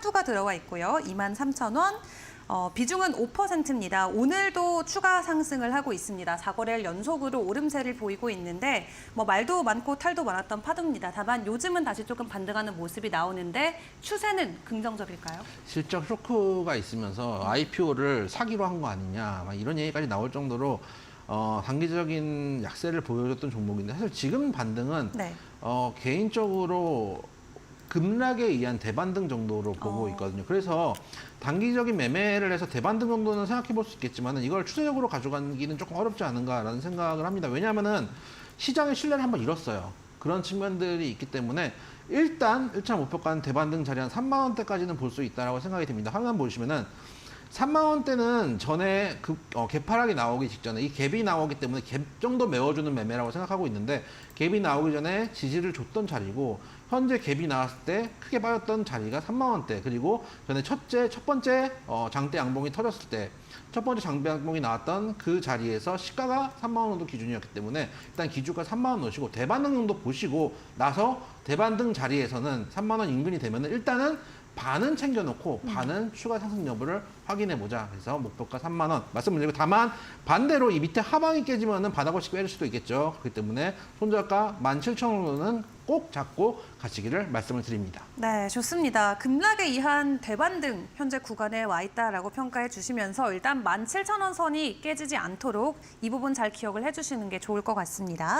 파두가 들어가 있고요. 23,000원. 어, 비중은 5%입니다. 오늘도 추가 상승을 하고 있습니다. 4거래일 연속으로 오름세를 보이고 있는데 뭐 말도 많고 탈도 많았던 파도입니다. 다만 요즘은 다시 조금 반등하는 모습이 나오는데 추세는 긍정적일까요? 실적 쇼크가 있으면서 IPO를 사기로 한 거 아니냐 막 이런 얘기까지 나올 정도로 어, 단기적인 약세를 보여줬던 종목인데 사실 지금 반등은 네. 어, 개인적으로 급락에 의한 대반등 정도로 보고 어. 있거든요. 그래서 단기적인 매매를 해서 대반등 정도는 생각해 볼 수 있겠지만 이걸 추세적으로 가져가기는 조금 어렵지 않은가라는 생각을 합니다. 왜냐하면은 시장의 신뢰를 한번 잃었어요. 그런 측면들이 있기 때문에 일단 1차 목표가는 대반등 자리 한 3만 원대까지는 볼 수 있다라고 생각이 됩니다. 화면 보시면은 3만 원대는 전에 그 어, 개파락이 나오기 직전에 이 갭이 나오기 때문에 갭 정도 메워주는 매매라고 생각하고 있는데 갭이 나오기 전에 지지를 줬던 자리고 현재 갭이 나왔을 때 크게 빠졌던 자리가 3만 원대. 그리고 전에 첫째 첫 번째 어, 장대 양봉이 터졌을 때 첫 번째 장대 양봉이 나왔던 그 자리에서 시가가 3만 원 정도 기준이었기 때문에 일단 기준가 3만 원 넣으시고 대반등 정도 보시고 나서 대반 등 자리에서는 3만 원 인근이 되면은 일단은 반은 챙겨놓고 반은 추가 상승 여부를 확인해 보자. 그래서 목표가 3만 원 말씀드리고 다만 반대로 이 밑에 하방이 깨지면은 바닥없이 빼질 수도 있겠죠. 그렇기 때문에 손절가 17,000원은 꼭 잡고 가시기를 말씀을 드립니다. 네, 좋습니다. 급락에 의한 대반등 현재 구간에 와 있다라고 평가해 주시면서 일단 17,000원 선이 깨지지 않도록 이 부분 잘 기억을 해 주시는 게 좋을 것 같습니다.